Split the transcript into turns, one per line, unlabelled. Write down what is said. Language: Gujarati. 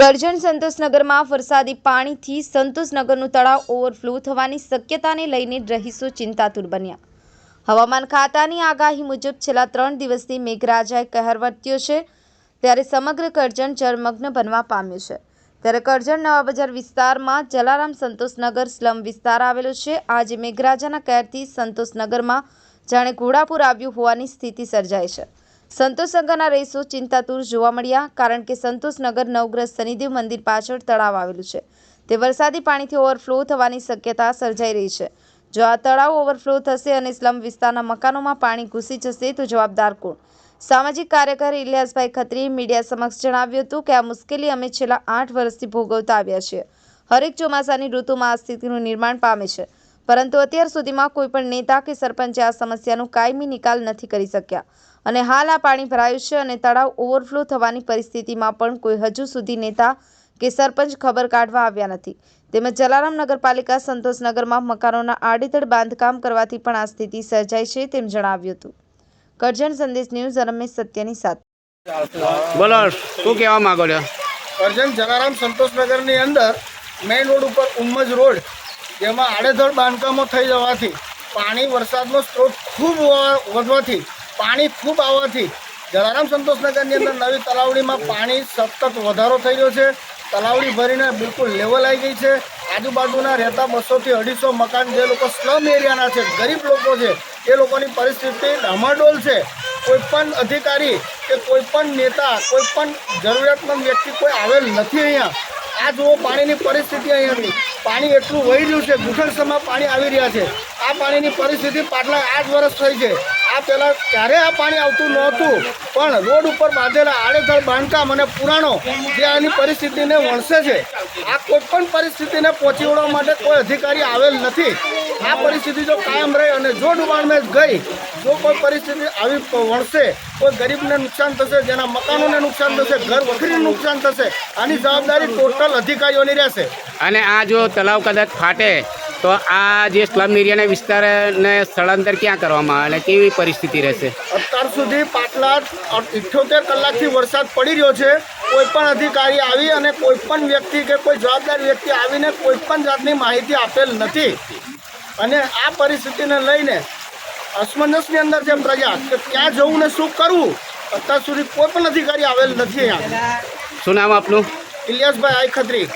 કરજણ સંતોષનગરમાં વરસાદી પાણીથી સંતોષનગરનું તળાવ ઓવરફ્લો થવાની શક્યતાને લઈને રહીશો ચિંતાતુર બન્યા. હવામાન ખાતાની આગાહી મુજબ છેલ્લા ત્રણ દિવસથી મેઘરાજાએ કહેર વર્ત્યો છે. ત્યારે સમગ્ર કરજણ જળમગ્ન બનવા પામ્યું છે. ત્યારે કરજણ નવા બજાર વિસ્તારમાં જલારામ સંતોષનગર સ્લમ વિસ્તાર આવેલો છે. આજે મેઘરાજાના કહેરથી સંતોષનગરમાં જાણે ઘોડાપુર આવ્યું હોવાની સ્થિતિ સર્જાઈ છે. સંતોષનગરના રહીશો ચિંતાતુર જોવા મળ્યા, કારણ કે સંતોષનગર નવગ્રસ્ત શનિદેવ મંદિર પાછળ તળાવ આવેલું છે. તે વરસાદી પાણીથી ઓવરફ્લો થવાની શક્યતા સર્જાઈ રહી છે. જો આ તળાવ ઓવરફ્લો થશે અને સ્લમ વિસ્તારના મકાનોમાં પાણી ઘૂસી જશે તો જવાબદાર કોણ? સામાજિક કાર્યકર ઇલિયાસભાઈ ખત્રીએ મીડિયા સમક્ષ જણાવ્યું હતું કે આ મુશ્કેલી અમે છેલ્લા આઠ વર્ષથી ભોગવતા આવ્યા છીએ. હરેક ચોમાસાની ઋતુમાં આ સ્થિતિનું નિર્માણ પામે છે. પરંતુ અત્યાર સુધીમાં કોઈ પણ નેતા કે સરપંચે આ સમસ્યાનો કાયમી નિકાલ નથી કરી શક્યા. અને હાલ આ પાણી ભરાયું છે અને તળાવ ઓવરફ્લો થવાની પરિસ્થિતિમાં પણ કોઈ હજુ સુધી નેતા કે સરપંચ ખબર કાઢવા આવ્યા નથી. તેમજ જલારામ નગરપાલિકા સંતોષનગરમાં મકાનોના આડેધડ બાંધકામ કરવાથી પણ આ સ્થિતિ સર્જાઈ છે તેમ જણાવ્યું હતું. કરજણ સંદેશ ન્યૂઝ રમેશ સત્યની સાથે.
બોલો શું કહેવા માંગો છો?
કરજણ જલારામ સંતોષનગરની અંદર મેઇન રોડ ઉપર ઉમ્મજ રોડ જેમાં આડેધડ બાંધકામો થઈ જવાથી પાણી વરસાદનો સ્ત્રોત ખૂબ વધવાથી, પાણી ખૂબ આવવાથી જલારામ સંતોષનગરની અંદર નવી તલાવડીમાં પાણી સતત વધારો થઈ રહ્યો છે. તલાવડી ભરીને બિલકુલ લેવલ આવી ગઈ છે. આજુબાજુના રહેતા બસોથી અઢીસો મકાન જે લોકો સ્લમ એરિયાના છે, ગરીબ લોકો છે, એ લોકોની પરિસ્થિતિ ડામાડોલ છે. કોઈ પણ અધિકારી કે કોઈ પણ નેતા, કોઈ પણ જરૂરિયાતમંદ વ્યક્તિ કોઈ આવેલ નથી અહીંયા. આ જુઓ પાણીની પરિસ્થિતિ અહીંયાની પાણી એટલું વહી રહ્યું છે. ઘૂંટણસમાં પાણી આવી રહ્યા છે. આ પાણીની પરિસ્થિતિ પાછલા આઠ વર્ષ થઈ છે. આ પહેલાં ક્યારે આ પાણી આવતું નહોતું? પણ રોડ ઉપર બાંધેલા આડેધડ બાંધકામ અને પુરાણો જે આની પરિસ્થિતિને વણસે છે, આ કોઈ પણ પરિસ્થિતિને પહોંચી વળવા માટે કોઈ અધિકારી આવેલ નથી. આ પરિસ્થિતિ જો કાયમ રહે અને જો ડુબાણમાં ગઈ, જો કોઈ પરિસ્થિતિ આવી વણશે કોઈ ગરીબને નુકસાન થશે, જેના મકાનોને નુકસાન થશે, ઘર વખરીને નુકસાન થશે, આની જવાબદારી ટોટલ અધિકારીઓની રહેશે.
અને આ જો તલાવ કદાચ ફાટે તો આ જે સ્લમ એરિયાના વિસ્તારને સ્થળાંતર ક્યાં કરવામાં આવે અને કેવી પરિસ્થિતિ રહેશે?
અત્યાર સુધી પાછલા ઇઠ્યોતેર કલાકથી વરસાદ પડી રહ્યો છે. કોઈ પણ અધિકારી આવી અને કોઈ પણ વ્યક્તિ કે કોઈ જવાબદાર વ્યક્તિ આવીને કોઈ પણ જાતની માહિતી આપેલ નથી. અને આ પરિસ્થિતિને લઈને અસમંજસની અંદર જેમ પ્રજા કે ક્યાં જવું ને શું કરવું અત્યાર સુધી કોઈ પણ અધિકારી આવેલ નથી અહીંયા.
શું નામ આપનું?
ઇલિયાસભાઈ આઈ ખત્રી.